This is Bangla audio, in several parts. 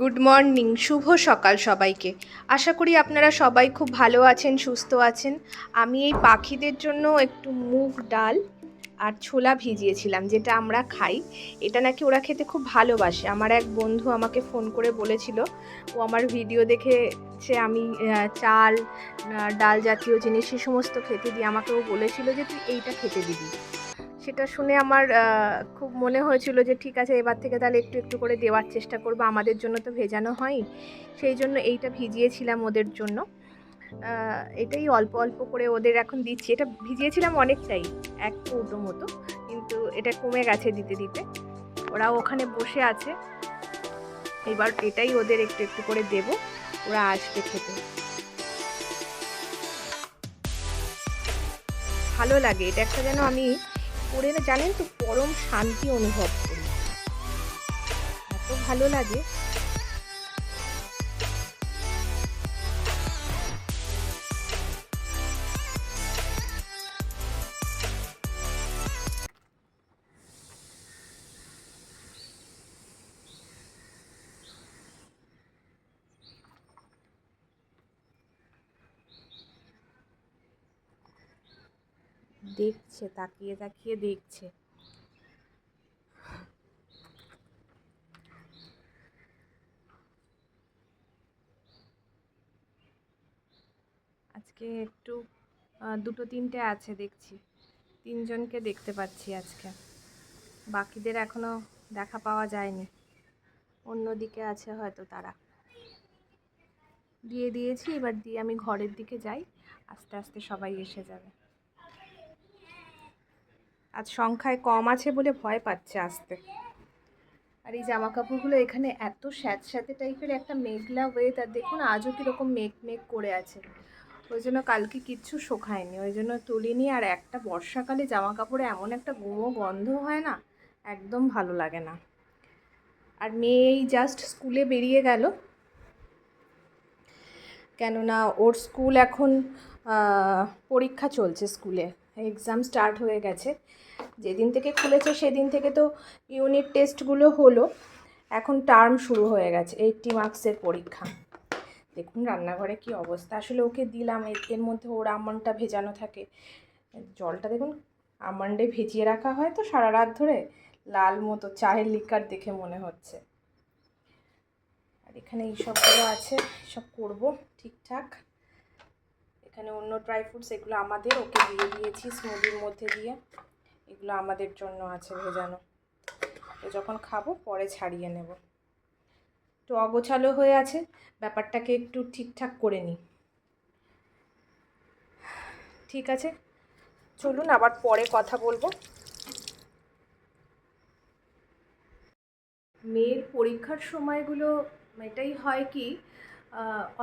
গুড মর্নিং শুভ সকাল সবাইকে। আশা করি আপনারা সবাই খুব ভালো আছেন, সুস্থ আছেন। আমি এই পাখিদের জন্য একটু মুগ ডাল আর ছোলা ভিজিয়েছিলাম, যেটা আমরা খাই। এটা নাকি ওরা খেতে খুব ভালোবাসে। আমার এক বন্ধু আমাকে ফোন করে বলেছিল, ও আমার ভিডিও দেখেছে আমি চাল ডাল জাতীয় জিনিস, সে সমস্ত খেতে দিই আমাকে ও বলেছিল যে, তুই এইটা খেতে দিবি। সেটা শুনে আমার খুব মনে হয়েছিল যে ঠিক আছে, এবার থেকে তাহলে একটু একটু করে দেওয়ার চেষ্টা করব। আমাদের জন্য তো ভেজানো হয় সেই জন্য এইটা ভিজিয়েছিলাম ওদের জন্য। এটাই অল্প অল্প করে ওদের এখন দিচ্ছি। এটা ভিজিয়েছিলাম অনেকটাই, এক কৌটো মতো, কিন্তু এটা কমে গেছে দিতে দিতে। ওরাও ওখানে বসে আছে। এবার এটাই ওদের একটু একটু করে দেব, ওরা আসবে খেতে। ভালো লাগে, এটা একটা যেন আমি করে না জানেন তো পরম শান্তি অনুভব করি। এত ভালো লাগে। দেখছে, তাকিয়ে তাকিয়ে দেখছে। আজকে একটু দুটো, তিনটে আছে দেখছি। তিনজনকে দেখতে পাচ্ছি আজকে। বাকিদের এখনও দেখা পাওয়া যায়নি। অন্যদিকে আছে হয়তো তারা। দিয়ে দিয়েছি, এবার দিয়ে আমি ঘরের দিকে যাই। আস্তে আস্তে সবাই এসে যাবে। আজ সংখ্যায় কম আছে বলে ভয় পাচ্ছে আসতে। আর এই জামা কাপড়গুলো এখানে এত স্যাঁতস্যাঁতে টাইপের একটা মেঘলা ওয়েদার দেখুন আজও কীরকম মেঘ মেঘ করে আছে। ওই জন্য কালকে কিচ্ছু শোখায়নি ওই জন্য তুলিনি আর একটা বর্ষাকালে জামা কাপড়ে এমন একটা গুমো গন্ধ হয় না, একদম ভালো লাগে না। আর মেয়ে এই জাস্ট স্কুলে বেরিয়ে গেল। কেননা ওর স্কুল এখন পরীক্ষা চলছে স্কুলে এক্সাম স্টার্ট হয়ে গেছে। যেদিন থেকে খুলেছে সেদিন থেকে তো ইউনিট টেস্টগুলো হলো। এখন টার্ম শুরু হয়ে গেছে এইটটি মার্কসের পরীক্ষা। দেখুন রান্নাঘরে কি অবস্থা, আসলে ওকে দিলাম, এর- মধ্যে ওর আমন্ডটা ভেজানো থাকে। জলটা দেখুন আমন্ডে ভিজিয়ে রাখা হয় তো সারা রাত ধরে, লাল মতো, চায়ের লিকার দেখে মনে হচ্ছে। আর এখানে এইসবগুলো আছে, সব করব ঠিকঠাক। এখানে অন্য ড্রাই ফ্রুটস এগুলো আমাদের, ওকে দিয়ে দিয়েছি স্মুদির মধ্যে দিয়ে। এগুলো আমাদের জন্য আছে ভেজানো। তো যখন খাব পরে ছাড়িয়ে নেব। একটু অগোছালো হয়ে আছে, ব্যাপারটাকে একটু ঠিকঠাক করে নিই। ঠিক আছে? চলুন আবার পরে কথা বলব। মেয়ের পরীক্ষার সময়গুলো এটাই হয় কি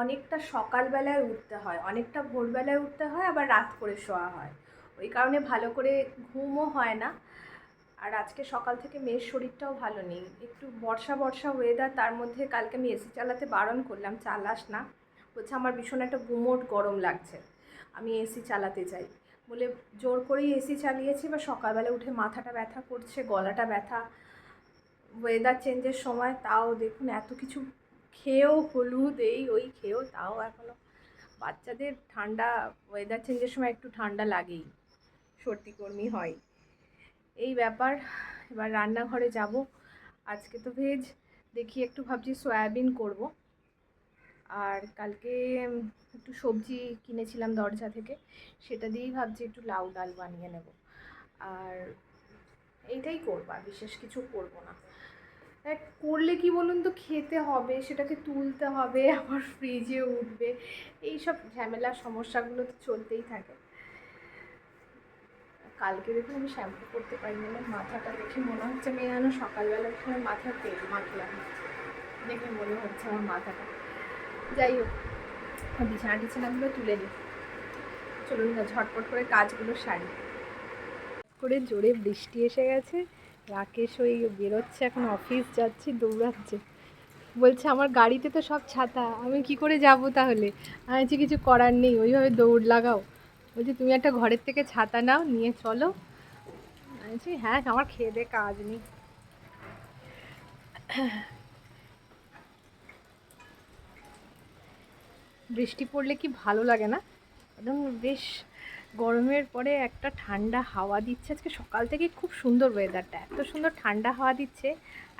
অনেকটা সকালবেলায় উঠতে হয়, অনেকটা ভোরবেলায় উঠতে হয়, আবার রাত করে শোয়া হয়। ওই কারণে ভালো করে ঘুমও হয় না। আর আজকে সকাল থেকে মেয়ের শরীরটাও ভালো নেই। একটু বর্ষা বর্ষা ওয়েদার তার মধ্যে কালকে আমি এসি চালাতে বারণ করলাম, চালাস না। বলছে, আমার ভীষণ একটা গুমোট গরম লাগছে। আমি এসি চালাতে চাই। বলে, জোর করেই এসি চালিয়েছি বা সকালবেলা উঠে মাথাটা ব্যথা করছে, গলাটা ব্যথা। ওয়েদার চেঞ্জের সময় তাও দেখুন, এত কিছু খেয়েও হলুদ, এই ওই খেয়েও তাও এখনও বাচ্চাদের ঠান্ডা ওয়েদার চেঞ্জের সময় একটু ঠান্ডা লাগেই। সর্দি কর্মী হয়। এই ব্যাপার, এবার রান্নাঘরে যাব। আজকে তো ভেজ দেখি একটু ভাবছি সয়াবিন করব। আর কালকে একটু সবজি কিনেছিলাম দরজা থেকে, সেটা দিয়েই ভাবছি একটু লাউ ডাল বানিয়ে নেব। আর এইটাই করব, আর বিশেষ কিছু করব না। করলে কি বলুন তো, খেতে হবে, সেটাকে তুলতে হবে, আবার ফ্রিজে উঠবে এই সব ঝামেলা, সমস্যাগুলো তো চলতেই থাকে। কালকে দেখুন আমি শ্যাম্পু করতে পারিনি না মাথাটা দেখে মনে হচ্ছে আমি যেন সকালবেলার সময় মাথার তেল মাখলাম। দেখে মনে হচ্ছে আমার মাথাটা। যাই হোক বিছানা টিছানাগুলো তুলে নিই। চলুন না, ঝটপট করে কাজগুলো সারি। করে জোরে বৃষ্টি এসে গেছে, রাকেশ ওই বেরোচ্ছে এখন অফিস যাচ্ছে, দৌড়াচ্ছে। বলছে, আমার গাড়িতে তো সব ছাতা, আমি কি করে যাব তাহলে? আমি কিছু করার নেই, ওইভাবে দৌড় লাগাও। বলছি, তুমি একটা ঘরের থেকে ছাতা নাও, নিয়ে চলো। বলছি হ্যাঁ আমার খেয়ে দে, কাজ নেই। বৃষ্টি পড়লে কি ভালো লাগে না? একদম বেশ গরমের পরে একটা ঠান্ডা হাওয়া দিচ্ছে। আজকে সকাল থেকে খুব সুন্দর ওয়েদারটা এত সুন্দর ঠান্ডা হাওয়া দিচ্ছে।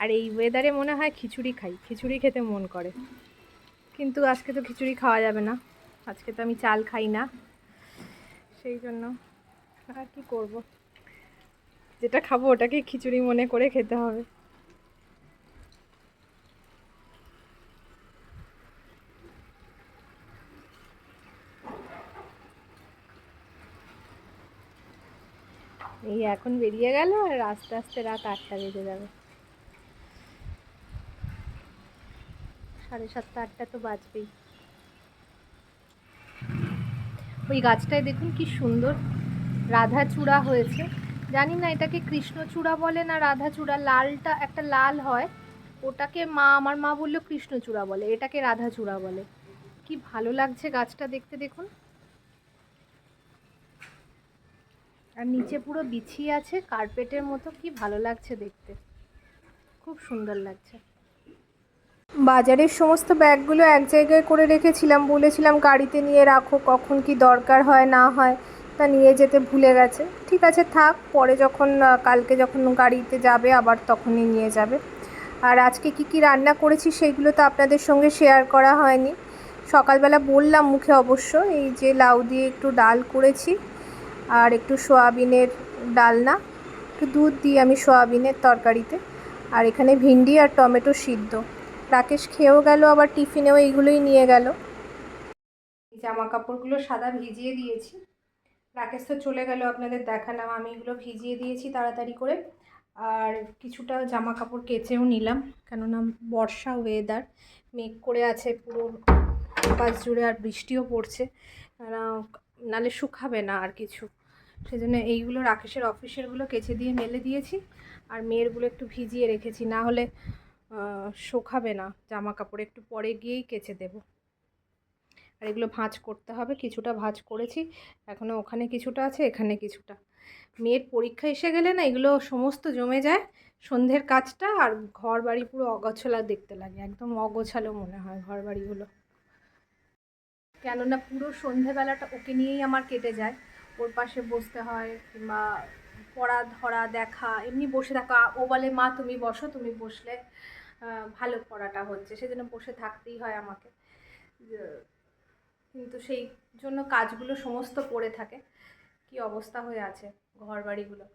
আর এই ওয়েদারে মনে হয় খিচুড়ি খাই, খিচুড়ি খেতে মন করে। কিন্তু আজকে তো খিচুড়ি খাওয়া যাবে না। আজকে তো আমি চাল খাই না। সেই জন্য। আর কি করব? যেটা খাব ওটাকে খিচুড়ি মনে করে খেতে হবে। এই এখন বেরিয়ে গেল আর আস্তে আস্তে রাত আটটা বেজে যাবে। সাড়ে সাতটা, আটটা তো বাজবেই। ওই গাছটায় দেখুন কি সুন্দর রাধা চূড়া হয়েছে। জানি না এটাকে কৃষ্ণচূড়া বলে না রাধা চূড়া লালটা একটা লাল হয়। ওটাকে মা, আমার মা বলল কৃষ্ণচূড়া বলে, এটাকে রাধা চূড়া বলে। কি ভালো লাগছে গাছটা দেখতে দেখুন। আর নিচে পুরো বিছিয়ে আছে কার্পেটের মতো, কি ভালো লাগছে দেখতে। খুব সুন্দর লাগছে। বাজারের সমস্ত ব্যাগগুলো এক জায়গায় করে রেখেছিলাম। বলেছিলাম, গাড়িতে নিয়ে রাখো, কখন কি দরকার হয়, না হয়, তা নিয়ে যেতে ভুলে গেছে। ঠিক আছে, থাক, পরে যখন কালকে যখন গাড়িতে যাবে, আবার তখনই নিয়ে যাবে। আর আজকে কি কি রান্না করেছি, সেইগুলো তো আপনাদের সঙ্গে শেয়ার করা হয়নি। সকালবেলা বললাম মুখে অবশ্য, এই যে লাউ দিয়ে একটু ডাল করেছি, আর একটু সোয়াবিনের ডালনা, একটু দুধ দিই আমি সোয়াবিনের তরকারিতে, আর এখানে ভিন্ডি আর টমেটো সিদ্ধ। রাকেশ খেয়েও গেল, আবার টিফিনেও এইগুলোই নিয়ে গেল। জামা কাপড়গুলো সাদা ভিজিয়ে দিয়েছি। রাকেশ তো চলে গেল আপনাদের দেখালাম, আমি এগুলো ভিজিয়ে দিয়েছি তাড়াতাড়ি করে। আর কিছুটা জামা কাপড় কেচেও নিলাম, কেননা বর্ষা ওয়েদার মেঘ করে আছে পুরো পাশ জুড়ে আর বৃষ্টিও পড়ছে। নালে শুকাবে না আর কিছু। সেই জন্য এইগুলো রাকেশের অফিসেরগুলো কেচে দিয়ে মেলে দিয়েছি, আর মেয়েরগুলো একটু ভিজিয়ে রেখেছি। না হলে শুকাবে না জামা কাপড় একটু পরে গিয়েই কেচে দেব। আর এগুলো ভাঁজ করতে হবে, কিছুটা ভাঁজ করেছি এখনও ওখানে কিছুটা আছে, এখানে কিছুটা। মেয়ের পরীক্ষা এসে গেলে না, এগুলো সমস্ত জমে যায়, সন্ধ্যের কাজটা, আর ঘর বাড়ি পুরো অগোছলা দেখতে লাগে, একদম অগোছালো মনে হয় ঘর বাড়িগুলো কেননা পুরো সন্ধেবেলাটা ওকে নিয়েই আমার কেটে যায়। ওর পাশে বসতে হয়, কিংবা পড়া ধরা দেখা, এমনি বসে থাকা, ও বলে, মা, তুমি বসো, তুমি বসলে। ভালো পড়াটা হচ্ছে, সেজন্য বসে থাকতেই হয় আমাকে। কিন্তু সেই জন্য কাজগুলো সমস্ত পড়ে থাকে। কি অবস্থা হয়ে আছে ঘর বাড়িগুলো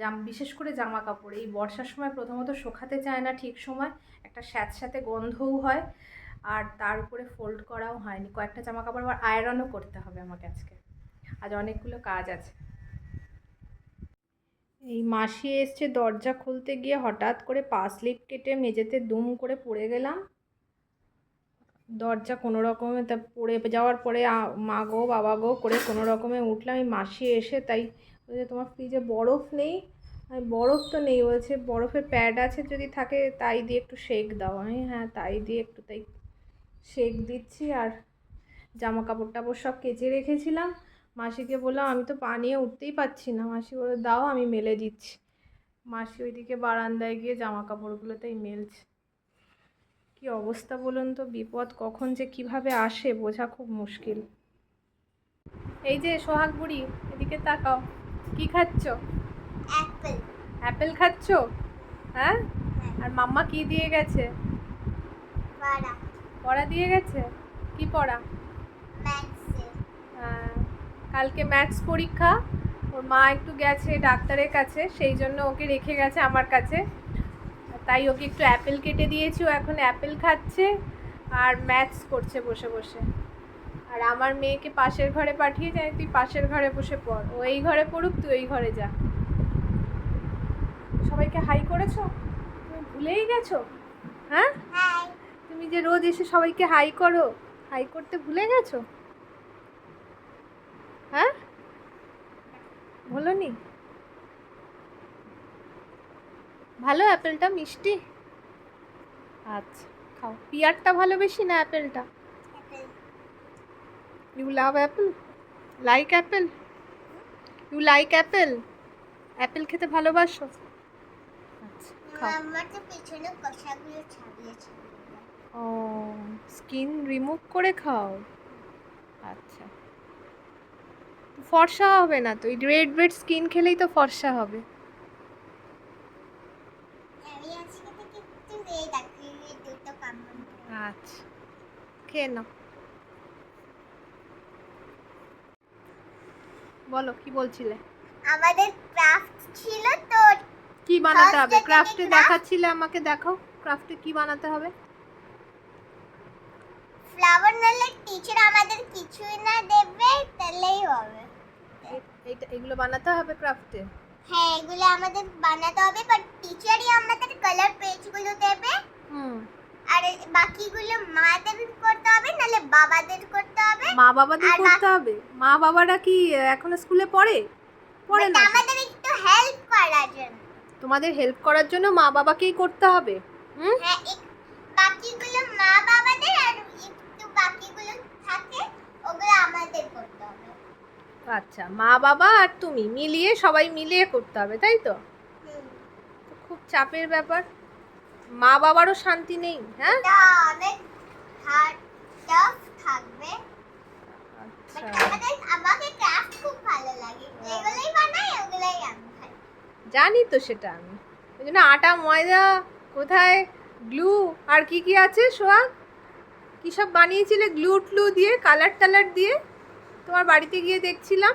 জাম, বিশেষ করে জামা কাপড় এই বর্ষার সময় প্রথমত শুকাতে চায় না ঠিক সময়, একটা স্যাঁতস্যাঁতে গন্ধও হয়, আর তার উপরে ফোল্ড করাও হয়নি। কয়েকটা জামা কাপড় আবার আয়রনও করতে হবে আমাকে আজকে। আজ অনেকগুলো কাজ আছে। এই মাসি এসছে দরজা খুলতে গিয়ে হঠাৎ করে পা স্লিপ কেটে মেঝেতে দুম করে পড়ে গেলাম। দরজা কোনো রকমে তা পড়ে যাওয়ার পরে মা গো, বাবা গো করে কোনো রকমে উঠলাম। এই মাসি এসে তাই বলছে, তোমার ফ্রিজে বরফ নেই? আমি, বরফ তো নেই। বলছে, বরফের প্যাড আছে যদি থাকে তাই দিয়ে একটু শেক দাও। আমি হ্যাঁ তাই দিয়ে একটু তাই শেক দিচ্ছি। আর জামা কাপড় টাপড় সব কেচে রেখেছিলাম। মাসিকে বললাম আমি তো পা নিয়ে উঠতেই পারছি না। মাসি বলে দাও আমি মেলে দিচ্ছি। মাসি ওইদিকে বারান্দায় গিয়ে জামা কাপড়গুলোতেই মেলছে। কি অবস্থা বলুন তো? বিপদ কখন যে কীভাবে আসে বোঝা খুব মুশকিল। এই যে সোহাগ বুড়ি এদিকে তাকাও। কি খাচ্ছ? অ্যাপেল। অ্যাপেল খাচ্ছ? হ্যাঁ? আর মাম্মা কি দিয়ে গেছে? পড়া দিয়ে গেছে? কি পড়া হ্যাঁ, কালকে ম্যাথস পরীক্ষা। ওর মা একটু গেছে ডাক্তারের কাছে সেই জন্য ওকে রেখে গেছে আমার কাছে। তাই ওকে একটু অ্যাপেল কেটে দিয়েছি ও এখন অ্যাপেল খাচ্ছে আর ম্যাথস করছে বসে বসে। আর আমার মেয়েকে পাশের ঘরে পাঠিয়ে যায় তুই পাশের ঘরে বসে পড়। ও এই ঘরে পড়ুক তুই ওই ঘরে যা। সবাইকে হাই করেছ? তুমি ভুলেই গেছো? হ্যাঁ? তুমি যে রোজ এসে সবাইকে হাই করো হাই করতে ভুলে গেছো? হ্যাঁ? বলনি? ভালো অ্যাপেলটা মিষ্টি? আচ্ছা খাও। পিয়ারটা ভালো বেশি না অ্যাপেলটা? Apple. You love apple like apple you like apple apple খেতে ভালোবাসো? আচ্ছা ও স্কিন রিমুভ করে খাও? আচ্ছা। ফর্সা হবে না তো রেড রেড স্কিন খেলেই তো ফর্সা হবে। আচ্ছা খেয়ে নাও। বলো কি বলছিলে? আমাদের ক্রাফট ছিল তো। কি বানাতে হবে? ক্রাফটে দেখাচ্ছিলে আমাকে দেখাও। ক্রাফটে কি বানাতে হবে? ফ্লাওয়ার নালে টিচার আমাদের কিছুই না দেবে তাহলেই হবে। এ- এইটা এগুলো বানাতে হবে ক্রাফটে হ্যাঁ এগুলো আমাদের বানাতে হবে বাট টিচারই আমাদের কালার পেজগুলো দেবে। হুম। আর বাকিগুলো মাদের করতে হবে নালে বাবাদের করতে হবে। মা বাবাদের করতে হবে? মা বাবারা কি এখন স্কুলে পড়ে? পড়ে না? আমাদের একটু হেল্প করার জন্য। তোমাদের হেল্প করার জন্য মা বাবাকেই করতে হবে। হুম? হ্যাঁ এক- বাকিগুলো মা বাবাদের আর একটু বাকিগুলো থাকে ওগুলো আমাদের করতে হবে আচ্ছা মা বাবা আর তুমি মিলিয়ে সবাই মিলিয়ে করতে হবে তাই তো? খুব চাপের ব্যাপার। মা বাবারও শান্তি নেই হ্যাঁ? অনেক থাকবে। আচ্ছা। আমাকে ক্রাফট খুব ভালো লাগে। যেগুলোই বানাই ওগুলোই আমি জানি তো সেটা আমি। ওই জন্য আটা ময়দা কোথায়? গ্লু আর কি কি আছে সোহাগ কী সব বানিয়েছিলে? গ্লু ট্লু দিয়ে কালার টালার দিয়ে? তোমার বাড়িতে গিয়ে দেখছিলাম।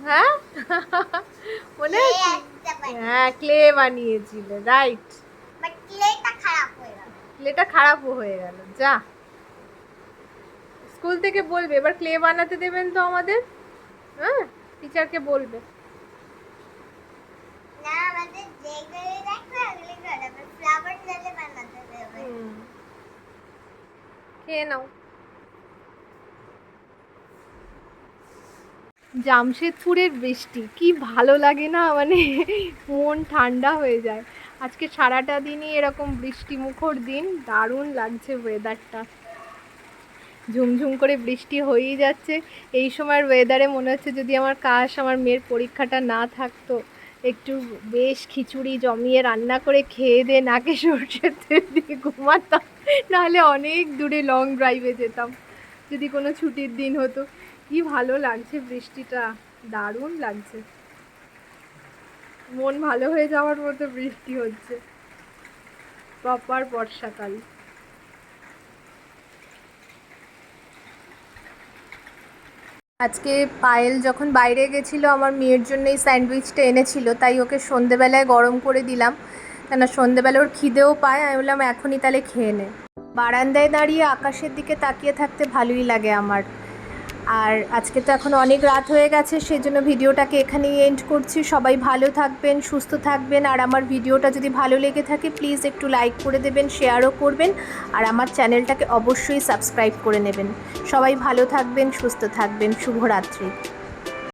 হ্যাঁ? মনে আছে? হ্যাঁ ক্লে বানিয়েছিলে রাইট ক্লেটা খারাপ হয়ে গেল। খারাপও হয়ে গেল যা। স্কুল থেকে বলবে এবার ক্লে বানাতে দেবেন তো আমাদের? হ্যাঁ টিচারকে বলবে। না আমাদের ওগুলো করাবে ফ্লাওয়ার বানাতে দেবে। খেয়ে নাও। জামশেদপুরের বৃষ্টি, কি ভালো লাগে না? মানে মন ঠান্ডা হয়ে যায়। আজকে সারাটা দিনই এরকম বৃষ্টি মুখর দিন, দারুণ লাগছে ওয়েদারটা ঝুমঝুম করে বৃষ্টি হয়েই যাচ্ছে। এই সময়ের ওয়েদারে মনে হচ্ছে যদি আমার কাশ, আমার মেয়ের পরীক্ষাটা না থাকতো, একটু বেশ খিচুড়ি জমিয়ে রান্না করে খেয়ে দিয়ে নাকে সর্ষের তেল দিয়ে ঘুমাতাম। নাহলে অনেক দূরে লং ড্রাইভে যেতাম। যদি কোনো ছুটির দিন হতো। কি ভালো লাগছে বৃষ্টিটা। দারুণ লাগছে। মন ভালো হয়ে যাওয়ার মতো বৃষ্টি হচ্ছে। প্রপার বর্ষাকাল। আজকে পায়েল যখন বাইরে গেছিল, আমার মেয়ের জন্য এই স্যান্ডউইচটা এনেছিল, তাই ওকে সন্ধেবেলায় গরম করে দিলাম। কেন সন্ধেবেলা ওর খিদেও পায়, আমি বললাম, এখনই তাহলে খেয়ে নে। বারান্দায় দাঁড়িয়ে আকাশের দিকে তাকিয়ে থাকতে ভালোই লাগে আমার। আর আজকে তো এখন অনেক রাত হয়ে গেছে সেই জন্য ভিডিওটাকে এখানেই এন্ড করছি। সবাই ভালো থাকবেন, সুস্থ থাকবেন, আর আমার ভিডিওটা যদি ভালো লেগে থাকে প্লিজ একটু লাইক করে দেবেন শেয়ারও করবেন, আর আমার চ্যানেলটাকে অবশ্যই সাবস্ক্রাইব করে নেবেন। সবাই ভালো থাকবেন, সুস্থ থাকবেন, শুভরাত্রি।